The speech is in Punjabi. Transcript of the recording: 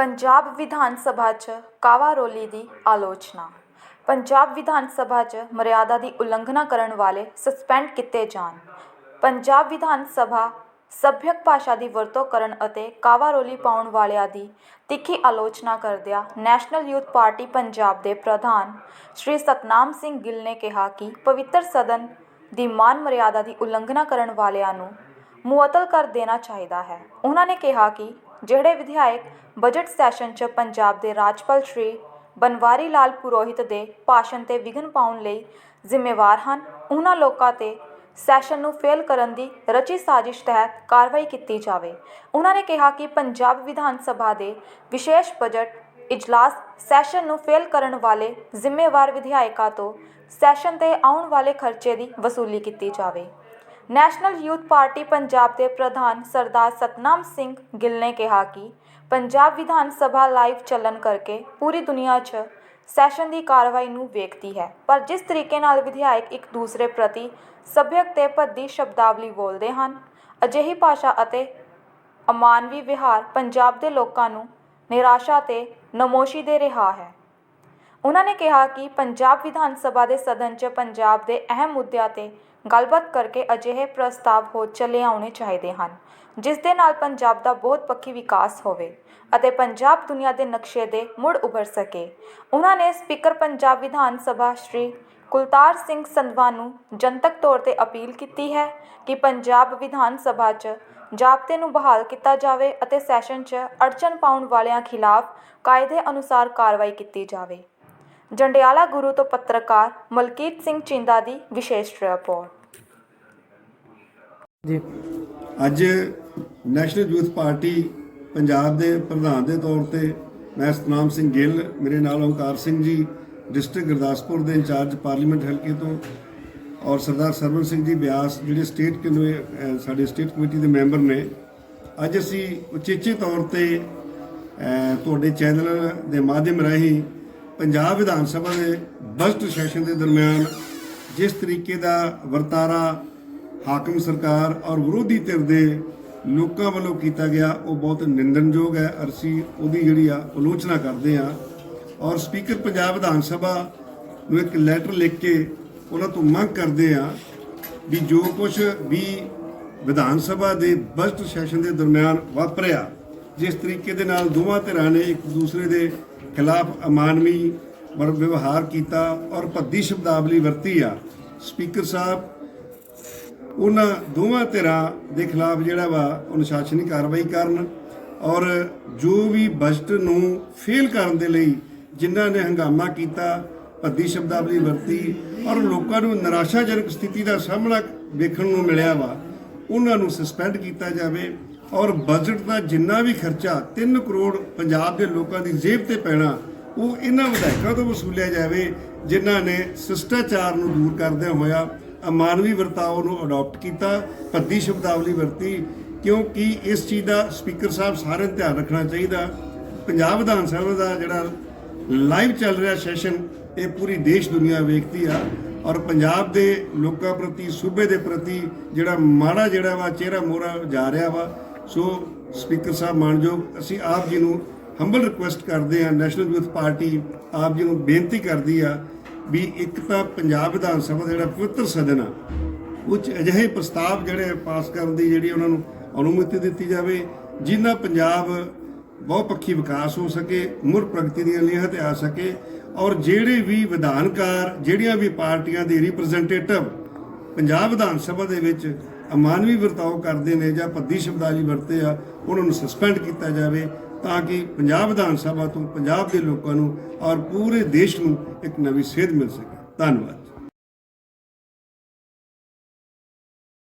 ਪੰਜਾਬ ਵਿਧਾਨ ਸਭਾ 'ਚ ਕਾਵਾਰੋਲੀ ਦੀ ਆਲੋਚਨਾ। ਪੰਜਾਬ ਵਿਧਾਨ ਸਭਾ 'ਚ ਮਰਿਆਦਾ ਦੀ ਉਲੰਘਣਾ ਕਰਨ ਵਾਲੇ ਸਸਪੈਂਡ ਕੀਤੇ ਜਾਣ। ਪੰਜਾਬ ਵਿਧਾਨ ਸਭਾ ਸਭਿਅਕ ਭਾਸ਼ਾ ਦੀ ਵਰਤੋਂ ਕਰਨ ਅਤੇ ਕਾਵਾਰੋਲੀ ਪਾਉਣ ਵਾਲਿਆਂ ਦੀ ਤਿੱਖੀ ਆਲੋਚਨਾ ਕਰਦਿਆਂ ਨੈਸ਼ਨਲ ਯੂਥ ਪਾਰਟੀ ਪੰਜਾਬ ਦੇ ਪ੍ਰਧਾਨ ਸ਼੍ਰੀ ਸਤਨਾਮ ਸਿੰਘ ਗਿੱਲ ਨੇ ਕਿਹਾ ਕਿ ਪਵਿੱਤਰ ਸਦਨ ਦੀ ਮਾਨ ਮਰਿਆਦਾ ਦੀ ਉਲੰਘਣਾ ਕਰਨ ਵਾਲਿਆਂ ਨੂੰ ਮੁਅੱਤਲ ਕਰ ਦੇਣਾ ਚਾਹੀਦਾ ਹੈ। ਉਹਨਾਂ ਨੇ ਕਿਹਾ ਕਿ ਜਿਹੜੇ ਵਿਧਾਇਕ ਬਜਟ ਸੈਸ਼ਨ 'ਚ ਪੰਜਾਬ ਦੇ ਰਾਜਪਾਲ ਸ਼੍ਰੀ ਬਨਵਾਰੀ ਲਾਲ ਪੁਰੋਹਿਤ ਦੇ ਭਾਸ਼ਣ ਤੇ ਵਿਘਨ ਪਾਉਣ ਲਈ ਜ਼ਿੰਮੇਵਾਰ ਹਨ, ਉਹਨਾਂ ਲੋਕਾਂ ਤੇ ਸੈਸ਼ਨ ਨੂੰ ਫੇਲ ਕਰਨ ਦੀ ਰਚੀ ਸਾਜ਼ਿਸ਼ ਤਹਿਤ ਕਾਰਵਾਈ ਕੀਤੀ ਜਾਵੇ। ਉਹਨਾਂ ਨੇ ਕਿਹਾ ਕਿ ਪੰਜਾਬ ਵਿਧਾਨ ਸਭਾ ਦੇ ਵਿਸ਼ੇਸ਼ ਬਜਟ ਇਜਲਾਸ ਸੈਸ਼ਨ ਨੂੰ ਫੇਲ ਕਰਨ ਵਾਲੇ ਜ਼ਿੰਮੇਵਾਰ ਵਿਧਾਇਕਾਂ ਤੋਂ ਸੈਸ਼ਨ ਤੇ ਆਉਣ ਵਾਲੇ ਖਰਚੇ ਦੀ ਵਸੂਲੀ ਕੀਤੀ ਜਾਵੇ। ਨੈਸ਼ਨਲ ਯੂਥ ਪਾਰਟੀ ਪੰਜਾਬ ਦੇ ਪ੍ਰਧਾਨ ਸਰਦਾਰ ਸਤਨਾਮ ਸਿੰਘ ਗਿੱਲ ਨੇ ਕਿਹਾ ਕਿ ਪੰਜਾਬ ਵਿਧਾਨ ਸਭਾ ਲਾਈਵ ਚੱਲਣ ਕਰਕੇ ਪੂਰੀ ਦੁਨੀਆ 'ਚ ਸੈਸ਼ਨ ਦੀ ਕਾਰਵਾਈ ਨੂੰ ਵੇਖਦੀ ਹੈ। ਪਰ ਜਿਸ ਤਰੀਕੇ ਨਾਲ ਵਿਧਾਇਕ ਇੱਕ ਦੂਸਰੇ ਪ੍ਰਤੀ ਸਭਿਅਕ ਤੇ ਭੱਦੀ ਸ਼ਬਦਾਵਲੀ ਬੋਲਦੇ ਹਨ, ਅਜਿਹੀ ਭਾਸ਼ਾ ਅਤੇ ਅਮਾਨਵੀ ਵਿਹਾਰ ਪੰਜਾਬ ਦੇ ਲੋਕਾਂ ਨੂੰ ਨਿਰਾਸ਼ਾ ਤੇ ਨਮੋਸ਼ੀ ਦੇ ਰਿਹਾ ਹੈ। ਉਹਨਾਂ ਨੇ ਕਿਹਾ ਕਿ ਪੰਜਾਬ ਵਿਧਾਨ ਸਭਾ ਦੇ ਸਦਨ 'ਚ ਪੰਜਾਬ ਦੇ ਅਹਿਮ ਮੁੱਦਿਆਂ ਤੇ ਗੱਲਬਾਤ ਕਰਕੇ ਅਜਿਹੇ ਪ੍ਰਸਤਾਵ ਹੋ ਚੱਲੇ ਆਉਣੇ ਚਾਹੀਦੇ ਹਨ, ਜਿਸ ਦੇ ਨਾਲ ਪੰਜਾਬ ਦਾ ਬਹੁਤ ਪੱਖੀ ਵਿਕਾਸ ਹੋਵੇ ਅਤੇ ਪੰਜਾਬ ਦੁਨੀਆ ਦੇ ਨਕਸ਼ੇ ਦੇ ਮੁੜ ਉਭਰ ਸਕੇ। ਉਹਨਾਂ ਨੇ ਸਪੀਕਰ ਪੰਜਾਬ ਵਿਧਾਨ ਸਭਾ ਸ਼੍ਰੀ ਕੁਲਤਾਰ ਸਿੰਘ ਸੰਧਵਾ ਨੂੰ ਜਨਤਕ ਤੌਰ ਤੇ ਅਪੀਲ ਕੀਤੀ ਹੈ ਕਿ ਪੰਜਾਬ ਵਿਧਾਨ ਸਭਾ 'ਚ ਜਾਬਤੇ ਨੂੰ ਬਹਾਲ ਕੀਤਾ ਜਾਵੇ ਅਤੇ ਸੈਸ਼ਨ 'ਚ ਅੜਚਨ ਪਾਉਣ ਵਾਲਿਆਂ ਖਿਲਾਫ ਕਾਇਦੇ ਅਨੁਸਾਰ ਕਾਰਵਾਈ ਕੀਤੀ ਜਾਵੇ। ਜੰਡਿਆਲਾ ਗੁਰੂ ਤੋਂ ਪੱਤਰਕਾਰ ਮਲਕੀਤ ਸਿੰਘ ਚਿੰਦਾ ਦੀ ਵਿਸ਼ੇਸ਼ ਰਿਪੋਰਟ। ਜੀ। ਅੱਜ ਨੈਸ਼ਨਲ ਯੂਥ ਪਾਰਟੀ ਪੰਜਾਬ ਦੇ ਪ੍ਰਧਾਨ ਦੇ ਤੌਰ ਤੇ ਮੈਂ ਸਤਨਾਮ ਸਿੰਘ ਗਿੱਲ ਮੇਰੇ ਨਾਲ ਓਮਕਾਰ ਸਿੰਘ ਜੀ ਡਿਸਟ੍ਰਿਕਟ ਗੁਰਦਾਸਪੁਰ ਦੇ ਇੰਚਾਰਜ ਪਾਰਲੀਮੈਂਟ ਹਲਕੇ ਤੋਂ ਔਰ ਸਰਦਾਰ ਸਰਵਨ ਸਿੰਘ ਜੀ ਬਿਆਸ ਜਿਹੜੇ ਸਟੇਟ ਕਮੇ ਅਹ ਸਾਡੇ ਸਟੇਟ ਕਮੇਟੀ ਦੇ ਮੈਂਬਰ ਨੇ। ਅੱਜ ਅਸੀਂ ਉਚੇਚੇ ਤੌਰ ਤੇ ਤੁਹਾਡੇ ਚੈਨਲ ਦੇ ਮਾਧਿਅਮ ਰਾਹੀਂ ਪੰਜਾਬ ਵਿਧਾਨ ਸਭਾ ਦੇ ਬਜਟ ਸੈਸ਼ਨ ਦੇ ਦਰਮਿਆਨ ਜਿਸ ਤਰੀਕੇ ਦਾ ਵਰਤਾਰਾ ਹਾਕਮ ਸਰਕਾਰ ਔਰ ਵਿਰੋਧੀ ਧਿਰ ਦੇ ਲੋਕਾਂ ਵੱਲੋਂ ਕੀਤਾ ਗਿਆ, ਉਹ ਬਹੁਤ ਨਿੰਦਣਯੋਗ ਹੈ। ਅਸੀਂ ਉਹਦੀ ਜਿਹੜੀ ਆ, ਆਲੋਚਨਾ ਕਰਦੇ ਆ ਔਰ ਸਪੀਕਰ ਪੰਜਾਬ ਵਿਧਾਨ ਸਭਾ ਨੂੰ ਇੱਕ ਲੈਟਰ ਲਿਖ ਕੇ ਉਹਨਾਂ ਤੋਂ ਮੰਗ ਕਰਦੇ ਆ ਵੀ ਜੋ ਕੁਝ ਵੀ ਵਿਧਾਨ ਸਭਾ ਦੇ ਬਜਟ ਸੈਸ਼ਨ ਦੇ ਦਰਮਿਆਨ ਵਾਪਰਿਆ ਜਿਸ ਤਰੀਕੇ ਦੇ ਨਾਲ ਦੋਵਾਂ ਧਿਰਾਂ ਨੇ ਇੱਕ ਦੂਸਰੇ ਦੇ ਖਿਲਾਫ ਅਮਾਨਵੀ ਵਿਵਹਾਰ ਕੀਤਾ ਔਰ ਭੱਦੀ ਸ਼ਬਦਾਵਲੀ ਵਰਤੀ ਆ। ਸਪੀਕਰ ਸਾਹਿਬ, ਉਹਨਾਂ ਦੋਵਾਂ ਧਿਰਾਂ ਦੇ ਖਿਲਾਫ ਜਿਹੜਾ ਵਾ ਅਨੁਸ਼ਾਸਨੀ ਕਾਰਵਾਈ ਕਰਨ ਔਰ ਜੋ ਵੀ ਬਜਟ ਨੂੰ ਫੇਲ ਕਰਨ ਦੇ ਲਈ ਜਿਨ੍ਹਾਂ ਨੇ ਹੰਗਾਮਾ ਕੀਤਾ, ਭੱਦੀ ਸ਼ਬਦਾਵਲੀ ਵਰਤੀ ਔਰ ਲੋਕਾਂ ਨੂੰ ਨਿਰਾਸ਼ਾਜਨਕ ਸਥਿਤੀ ਦਾ ਸਾਹਮਣਾ ਵੇਖਣ ਨੂੰ ਮਿਲਿਆ ਵਾ, ਉਹਨਾਂ ਨੂੰ ਸਸਪੈਂਡ ਕੀਤਾ ਜਾਵੇ। ਔਰ ਬਜਟ ਦਾ ਜਿੰਨਾ ਵੀ ਖਰਚਾ 3 ਕਰੋੜ ਪੰਜਾਬ ਦੇ ਲੋਕਾਂ ਦੀ ਜੇਬ ਤੇ ਪੈਣਾ, ਉਹ ਇਹਨਾਂ ਵਿਧਾਇਕਾਂ ਤੋਂ ਵਸੂਲਿਆ ਜਾਵੇ, ਜਿਨ੍ਹਾਂ ਨੇ ਸ਼ਿਸ਼ਟਾਚਾਰ ਨੂੰ ਦੂਰ ਕਰਦਿਆਂ ਹੋਇਆ ਅਮਾਨਵੀ ਵਰਤਾਓ ਨੂੰ ਅਡਾਪਟ ਕੀਤਾ, ਭੱਦੀ ਸ਼ਬਦਾਵਲੀ ਵਰਤੀ, ਕਿਉਂਕਿ ਇਸ ਚੀਜ਼ ਦਾ ਸਪੀਕਰ ਸਾਹਿਬ ਸਾਰਿਆਂ ਨੂੰ ਧਿਆਨ ਰੱਖਣਾ ਚਾਹੀਦਾ। ਪੰਜਾਬ ਵਿਧਾਨ ਸਭਾ ਦਾ ਜਿਹੜਾ ਲਾਈਵ ਚੱਲ ਰਿਹਾ ਸੈਸ਼ਨ ਇਹ ਪੂਰੀ ਦੇਸ਼ ਦੁਨੀਆ ਵੇਖਦੀ ਆ, ਔਰ ਪੰਜਾਬ ਦੇ ਲੋਕਾਂ ਪ੍ਰਤੀ, ਸੂਬੇ ਦੇ ਪ੍ਰਤੀ ਜਿਹੜਾ ਮਾੜਾ ਜਿਹੜਾ ਵਾ, ਚਿਹਰਾ ਮੋਰਾ ਜਾ ਰਿਹਾ ਵਾ ਸੋ ਸਪੀਕਰ ਸਾਹਿਬ ਮਾਨਯੋਗ, ਅਸੀਂ ਆਪ ਜੀ ਨੂੰ ਹੰਬਲ ਰਿਕੁਐਸਟ ਕਰਦੇ ਹਾਂ ਨੈਸ਼ਨਲ ਯੂਥ ਪਾਰਟੀ ਆਪ ਜੀ ਨੂੰ ਬੇਨਤੀ ਕਰਦੀ ਆ ਵੀ ਇੱਕ ਤਾਂ ਪੰਜਾਬ ਵਿਧਾਨ ਸਭਾ ਦਾ ਜਿਹੜਾ ਪਵਿੱਤਰ ਸਦਨ ਆ ਉਹ 'ਚ ਅਜਿਹੇ ਪ੍ਰਸਤਾਵ ਜਿਹੜੇ ਪਾਸ ਕਰਨ ਦੀ ਜਿਹੜੀ ਉਹਨਾਂ ਨੂੰ ਅਨੁਮਤੀ ਦਿੱਤੀ ਜਾਵੇ, ਜਿਨ੍ਹਾਂ ਪੰਜਾਬ ਬਹੁਪੱਖੀ ਵਿਕਾਸ ਹੋ ਸਕੇ ਮੁਰ ਪ੍ਰਗਤੀ ਦੀਆਂ ਲੀਹਾਂ ਤੇ ਆ ਸਕੇ ਔਰ ਜਿਹੜੇ ਵੀ ਵਿਧਾਨਕਾਰ, ਜਿਹੜੀਆਂ ਵੀ ਪਾਰਟੀਆਂ ਦੇ ਰਿਪਰੈਜ਼ੈਂਟੇਟਿਵ ਪੰਜਾਬ ਵਿਧਾਨ ਸਭਾ ਦੇ ਵਿੱਚ ਅਮਾਨਵੀ ਵਰਤਾਓ ਕਰਦੇ ਨੇ ਜਾਂ ਭੱਦੀ ਸ਼ਬਦਾਵਲੀ ਵਰਤੇ ਆ, ਉਹਨਾਂ ਨੂੰ ਸਸਪੈਂਡ ਕੀਤਾ ਜਾਵੇ ਤਾਂ ਕਿ ਪੰਜਾਬ ਵਿਧਾਨ ਸਭਾ ਤੋਂ ਪੰਜਾਬ ਦੇ ਲੋਕਾਂ ਨੂੰ ਔਰ ਪੂਰੇ ਦੇਸ਼ ਨੂੰ ਇੱਕ ਨਵੀਂ ਸੇਧ ਮਿਲ ਸਕੇ। ਧੰਨਵਾਦ।